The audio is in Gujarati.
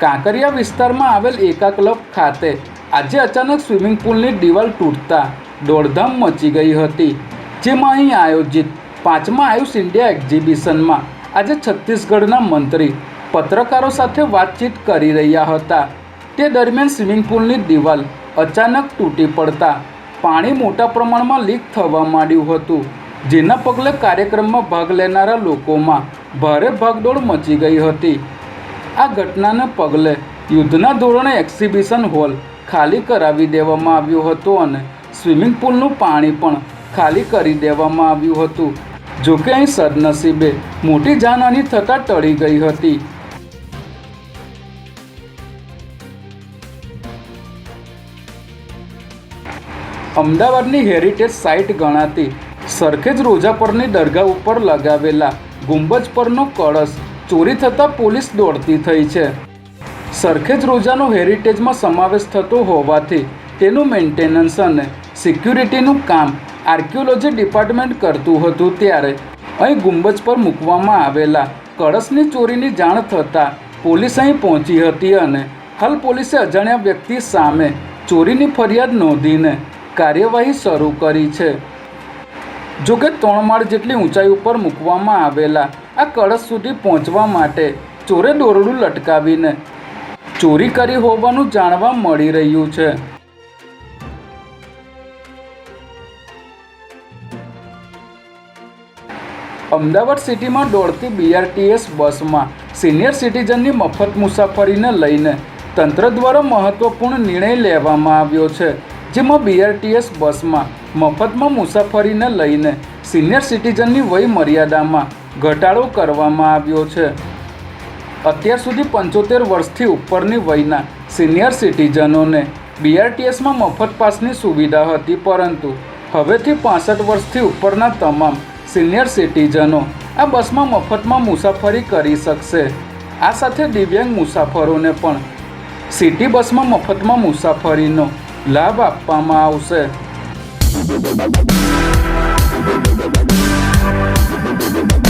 કાંકરિયા વિસ્તારમાં આવેલ એકા ક્લબ ખાતે આજે અચાનક સ્વિમિંગ પુલની દિવાલ તૂટતા દોડધામ મચી ગઈ હતી. જેમાં અહીં આયોજિત પાંચમા આયુષ ઇન્ડિયા એક્ઝિબિશનમાં આજે છત્તીસગઢના મંત્રી, પત્રકારો સાથે વાતચીત કરી રહ્યા હતા. તે દરમિયાન સ્વિમિંગ પુલની દિવાલ અચાનક તૂટી પડતા પાણી મોટા પ્રમાણમાં લીક થવા માંડ્યું હતું, જેના પગલે કાર્યક્રમમાં ભાગ લેનારા લોકોમાં ભારે ભાગદોડ મચી ગઈ હતી. આ ઘટનાને પગલે યુદ્ધના ધોરણે એક્ઝિબિશન હોલ ખાલી કરાવી દેવામાં આવ્યું હતું અને સ્વિમિંગ પુલનું પાણી પણ ખાલી કરી દેવામાં આવ્યું હતું. જોકે અહીં સદનસીબે મોટી જાનહાની થતાં ટળી ગઈ હતી. અમદાવાદની હેરિટેજ સાઇટ ગણાતી સરખેજ રોજા પરની દરગાહ ઉપર લગાવેલા ગુંબજ પરનો કળશ ચોરી થતાં પોલીસ દોડતી થઈ છે. સરખેજ રોજાનો હેરિટેજમાં સમાવેશ થતો હોવાથી તેનું મેન્ટેનન્સ અને સિક્યુરિટીનું કામ આર્કિયોલોજી ડિપાર્ટમેન્ટ કરતું હતું ત્યારે અહીં ગુંબજ પર મૂકવામાં આવેલા કળશની ચોરીની જાણ થતાં પોલીસ અહીં પહોંચી હતી અને હાલ પોલીસે અજાણ્યા વ્યક્તિ સામે ચોરીની ફરિયાદ નોંધીને કાર્યવાહી શરૂ કરી છે. જોકે ત્રણ માળ જેટલી ઊંચાઈ ઉપર મૂકવામાં આવેલા આ કળશ સુધી પહોંચવા માટે ચોરે દોરડું લટકાવીને ચોરી કરી હોવાનું જાણવા મળી રહ્યું છે. અમદાવાદ સિટીમાં દોડતી બીઆરટીએસ બસમાં સિનિયર સિટીઝનની મફત મુસાફરીને લઈને તંત્ર દ્વારા મહત્વપૂર્ણ નિર્ણય લેવામાં આવ્યો છે. જેમાં બીઆરટીએસ બસમાં મફતમાં મુસાફરીને લઈને સિનિયર સિટીઝનની વય મર્યાદામાં ઘટાડો કરવામાં આવ્યો છે. અત્યાર સુધી પંચોતેર વર્ષથી ઉપરની વયના સિનિયર સિટીઝનોને બીઆરટીએસમાં મફત પાસની સુવિધા હતી પરંતુ હવેથી પાસઠ વર્ષથી ઉપરના તમામ સિનિયર સિટીઝનો આ બસમાં મફતમાં મુસાફરી કરી શકશે. આ સાથે દિવ્યાંગ મુસાફરોને પણ સિટી બસમાં મફતમાં મુસાફરીનો લાભ આપવામાં આવશે Thank you.